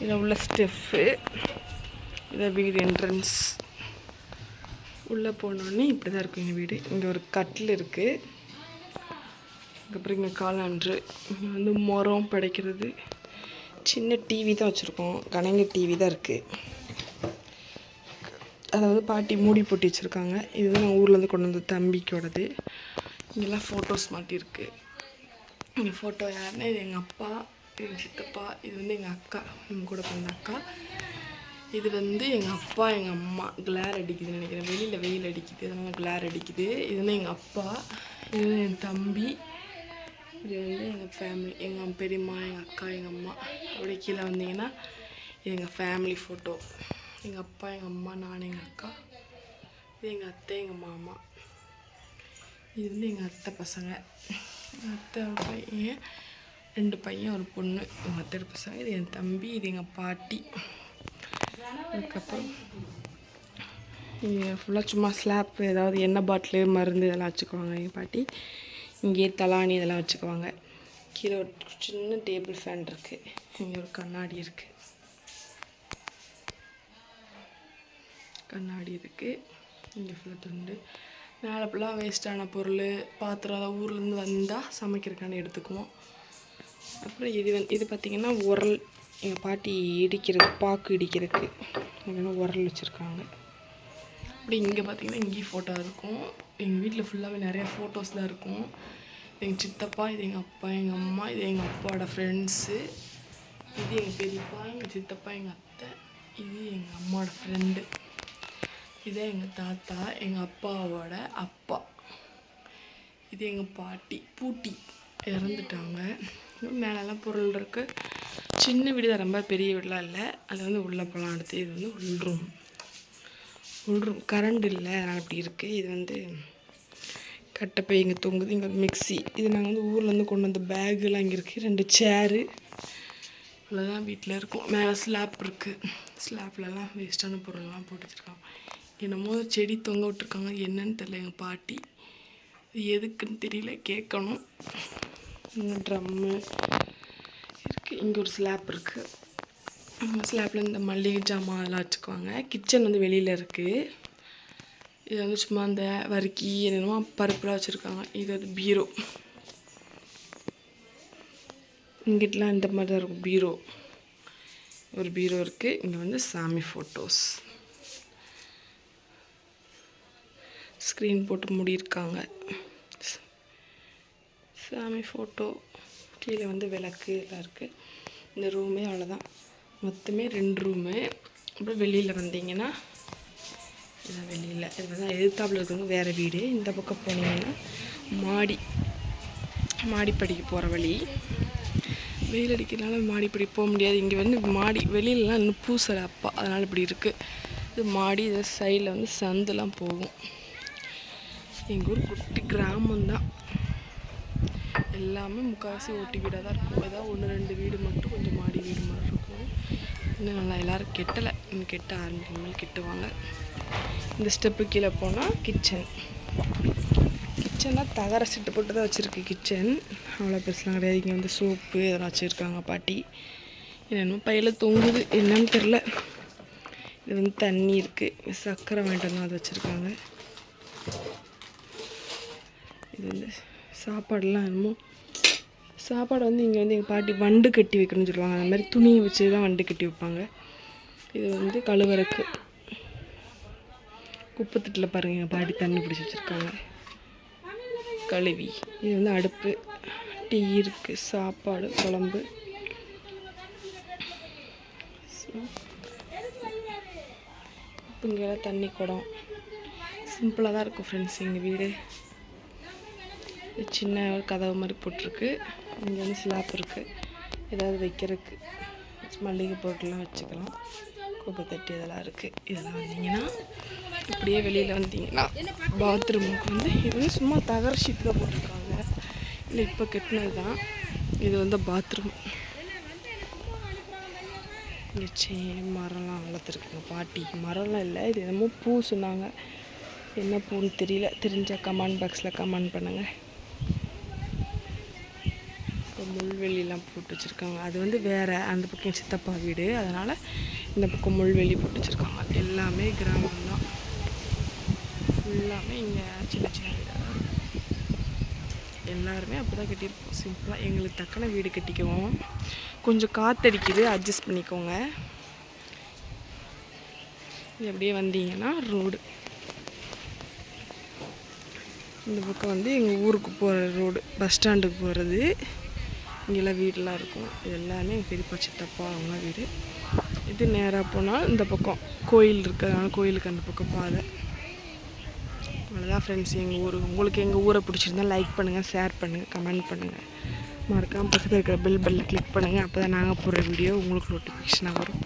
இதில் உள்ள ஸ்டெஃப்பு இதை வீடு என்ட்ரன்ஸ் உள்ளே போனோடனே இப்படி தான் இருக்கும் எங்கள் வீடு. இங்கே ஒரு கட்டில் இருக்குது அதுக்கப்புறம் இங்கே காலாண்டு. இங்கே வந்து மரம் படைக்கிறது. சின்ன டிவி தான் வச்சுருக்கோம். கணங்க டிவி தான் இருக்குது அதாவது பாட்டி மூடி போட்டு வச்சுருக்காங்க. இதுதான் நான் ஊர்லேருந்து கொண்டு வந்த தம்பிக்கோடது. இங்கெல்லாம் ஃபோட்டோஸ் மாட்டியிருக்கு. இந்த ஃபோட்டோ யாருன்னா இது எங்கள் அப்பா. எங்கள் சித்தப்பா இது வந்து எங்கள் அக்கா நம்ம கூட பிறந்த அக்கா. இது வந்து எங்கள் அப்பா எங்கள் அம்மா. கிளார் அடிக்குதுன்னு நினைக்கிறேன். வெளியில் வெயில் அடிக்குது அதனால் கிளார் அடிக்குது. இது வந்து எங்கள் அப்பா இது வந்து என் தம்பி இது வந்து எங்கள் ஃபேமிலி எங்கள் பெரியம்மா எங்கள் அக்கா எங்கள் அம்மா. அப்படியே கீழே வந்தீங்கன்னா இது எங்கள் ஃபேமிலி ஃபோட்டோ எங்கள் அப்பா எங்கள் அம்மா நான் எங்கள் அக்கா. இது எங்கள் அத்தை எங்கள் மாமா. இது வந்து எங்கள் அத்தை பசங்க. எங்கள் அத்தை பையன் ரெண்டு பையன் ஒரு பொண்ணு இவங்க அத்தை பசங்க இது என் தம்பி இது எங்கள் பாட்டி. அதுக்கப்புறம் இங்கே ஃபுல்லாக சும்மா ஸ்லாப் ஏதாவது எண்ணெய் பாட்டிலு மருந்து இதெல்லாம் வச்சுக்குவாங்க எங்கள் பாட்டி. இங்கேயே தலாணி இதெல்லாம் வச்சுக்குவாங்க. கீழே ஒரு சின்ன டேபிள் ஃபேன் இருக்குது இங்கே ஒரு கண்ணாடி இருக்குது கண்ணாடி இருக்குது இங்கே ஃபுல்லாக துண்டு. மேலே ஃபுல்லாக வேஸ்ட்டான பொருள் பாத்திரம் ஊர்லேருந்து வந்தால் சமைக்கிறக்கான எடுத்துக்குவோம். அப்புறம் இது வந்து இது பார்த்திங்கன்னா உரல் எங்கள் பாட்டி இடிக்கிறது பாக்கு இடிக்கிறதுக்கு. இங்கே உரல் வச்சுருக்காங்க. அப்படி இங்கே பார்த்தீங்கன்னா இங்கேயும் ஃபோட்டோ இருக்கும். எங்கள் வீட்டில் ஃபுல்லாகவே நிறைய ஃபோட்டோஸ் தான் இருக்கும். எங்கள் சித்தப்பா இது எங்கள் அப்பா எங்கள் அம்மா இது எங்கள் அப்பாவோட ஃப்ரெண்ட்ஸு இது எங்கள் பெரியப்பா எங்கள் சித்தப்பா எங்கள் அத்தை. இது எங்கள் அம்மாவோட ஃப்ரெண்டு இதே எங்கள் தாத்தா எங்கள் அப்பாவோட அப்பா. இது எங்கள் பாட்டி பூட்டி. இறந்துட்டாங்க. மேலெல்லாம் பொருள் இருக்குது சின்ன வீடு தான் ரொம்ப பெரிய வீடெலாம் இல்லை. அது வந்து உள்ளே போகலாம் அடுத்து இது வந்து உள்ரூம் உள்ரூம் கரண்ட் இல்லை அதனால் இப்படி இருக்குது இது வந்து கட்டப்பை இங்கே தொங்குது இங்கே மிக்ஸி. இது நாங்கள் வந்து ஊர்லேருந்து கொண்டு வந்த பேகுலாம் இங்கே இருக்குது ரெண்டு சேரு இவ்வளோதான் வீட்டில் இருக்கும். மேலே ஸ்லாப் இருக்குது ஸ்லாப்லலாம் வேஸ்ட்டான பொருள்லாம் போட்டு வச்சுருக்காங்க என்னமோ செடி தொங்க விட்ருக்காங்க என்னன்னு தெரியல எங்கள் பாட்டி. எதுக்குன்னு தெரியல கேட்கணும். ட்ரம்மு இருக்குது இங்கே ஒரு ஸ்லாப் இருக்குது ஸ்லாப்பில் இந்த மல்லிகை ஜாமான் அதெல்லாம் வச்சுக்குவாங்க. கிச்சன் வந்து வெளியில் இருக்குது இது வந்து சும்மா அந்த வறுக்கி என்னென்னமோ பருப்புலாம் வச்சுருக்காங்க. இது வந்து பீரோ. இங்கிட்டலாம் இந்த மாதிரி தான் இருக்கும். பீரோ. ஒரு பீரோ இருக்குது இங்கே வந்து சாமி ஃபோட்டோஸ் ஸ்க்ரீன் போட்டு மூடியிருக்காங்க. சாமி ஃபோட்டோ கீழே வந்து விளக்கு எல்லாம் இருக்குது இந்த ரூமே அவ்வளோதான் மொத்தமே ரெண்டு ரூமு அப்புறம் வெளியில் வந்தீங்கன்னா இதான் வெளியில் இது வந்து எதிர்த்தாப்பில் இருக்கிறவங்க வேறு வீடு. இந்த பக்கம் போனீங்கன்னா மாடி மாடிப்படிக்கு போகிற வழி. வெயில் அடிக்கிறதுனால மாடிப்படி போக முடியாது. இங்கே வந்து மாடி வெளியிலலாம் இன்னும் பூசலை அப்பா. அதனால் இப்படி இருக்குது இது மாடி இதை சைடில் வந்து சந்துலாம் போகும். எங்கள் ஊர் குட்டி கிராமம் தான் எல்லாமே முக்கால்வாசி ஓட்டி வீடாக தான் இருக்கும். ஏதாவது ஒன்று ரெண்டு வீடு மட்டும் கொஞ்சம் மாடி வீடு மாதிரி இருக்கும். இன்னும் நல்லா எல்லோரும் கெட்டலை. இன்னும் கெட்ட ஆரம்பிக்கிற கெட்டுவாங்க. இந்த ஸ்டெப்பு கீழே போனால் கிச்சன். கிச்சன்லாம் தகர செட்டு போட்டு தான் வச்சுருக்கு கிச்சன். அவ்வளோ பெருசுலாம் கிடையாது. இங்கே வந்து சோப்பு இதெல்லாம் வச்சுருக்காங்க பாட்டி. என்னென்னமோ பையில் தொங்குது. என்னன்னு தெரில இது வந்து தண்ணி இருக்குது சர்க்கரை வாங்கிட்டு வந்து அது வச்சுருக்காங்க. இது வந்து சாப்பாடெலாம் என்னமோ சாப்பாடு வந்து இங்கே வந்து எங்கள் பாட்டி வண்டு கட்டி வைக்கணும்னு சொல்லுவாங்க. அந்த மாதிரி துணியை வச்சு தான் வண்டு கட்டி வைப்பாங்க. இது வந்து கழுவறக்கு குப்பைத்தட்டில் பாருங்கள் எங்கள் பாட்டி தண்ணி பிடிச்சி வச்சுருக்காங்க. கழுவி. இது வந்து அடுப்பு. டீ இருக்குது சாப்பாடு குழம்பு. இங்கெல்லாம் தண்ணி குடம். சிம்பிளாக தான் இருக்கும் ஃப்ரெண்ட்ஸ் எங்கள் வீடு. சின்ன ஒரு கதவு மாதிரி போட்டிருக்கு. இங்கே வந்து ஸ்லாப் இருக்குது ஏதாவது வைக்கிறதுக்கு மல்லிகை பொருட்கள்லாம் வச்சுக்கலாம். குப்பை இதெல்லாம் இருக்குது இதெல்லாம் வந்தீங்கன்னா இப்படியே வெளியில் வந்தீங்கன்னா பாத்ரூமுக்கு வந்து இது வந்து சும்மா தகர ஷீட் தான் போட்டிருக்காங்க. இல்லை இப்போ கட்டினது தான் இது வந்து பாத்ரூம் இங்கே சே மரம்லாம் வளர்த்துருக்குங்க. பாட்டி மரம்லாம் இல்லை. இது என்னமோ பூ சொன்னாங்க. என்ன பூன்னு தெரியல. தெரிஞ்சால் கமெண்ட் பாக்ஸில் கமெண்ட் பண்ணுங்கள் முள்வெளிலாம் போட்டு வச்சுருக்காங்க. அது வந்து வேறு அந்த பக்கம் சித்தப்பா வீடு. அதனால் இந்த பக்கம் முள்வெளி போட்டு வச்சுருக்காங்க. எல்லாமே கிராமம் தான் ஃபுல்லாமே இங்கே சின்ன சின்ன வீடாக தான் எல்லாருமே அப்போ தான் கட்டியிருப்போம் சிம்பிளாக எங்களுக்கு தக்கன வீடு கட்டிக்குவோம். கொஞ்சம் காற்றடிக்குது அட்ஜஸ்ட் பண்ணிக்கோங்க. இது அப்படியே வந்தீங்கன்னா ரோடு இந்த பக்கம் வந்து எங்கள் ஊருக்கு போகிற ரோடு பஸ் ஸ்டாண்டுக்கு போகிறது இங்கெல்லாம் வீடெலாம் இருக்கும். இது எல்லாமே எங்கள் பெரியப்பா சித்தப்பா அவங்க வீடு. இது நேராக போனால் இந்த பக்கம் கோயில் இருக்கிறதுனால கோயிலுக்கு அந்த பக்கம் பாதை. அவ்வளோதான் ஃப்ரெண்ட்ஸ் எங்கள் ஊர் உங்களுக்கு எங்கள் ஊரை பிடிச்சிருந்தா லைக் பண்ணுங்கள் ஷேர் பண்ணுங்கள் கமெண்ட் பண்ணுங்கள் மறக்காமல் பக்கத்தில் இருக்கிற பெல் பெல்ல கிளிக் பண்ணுங்கள் அப்போ தான் நாங்கள் போடுற வீடியோ உங்களுக்கு நோட்டிஃபிகேஷனாக வரும்.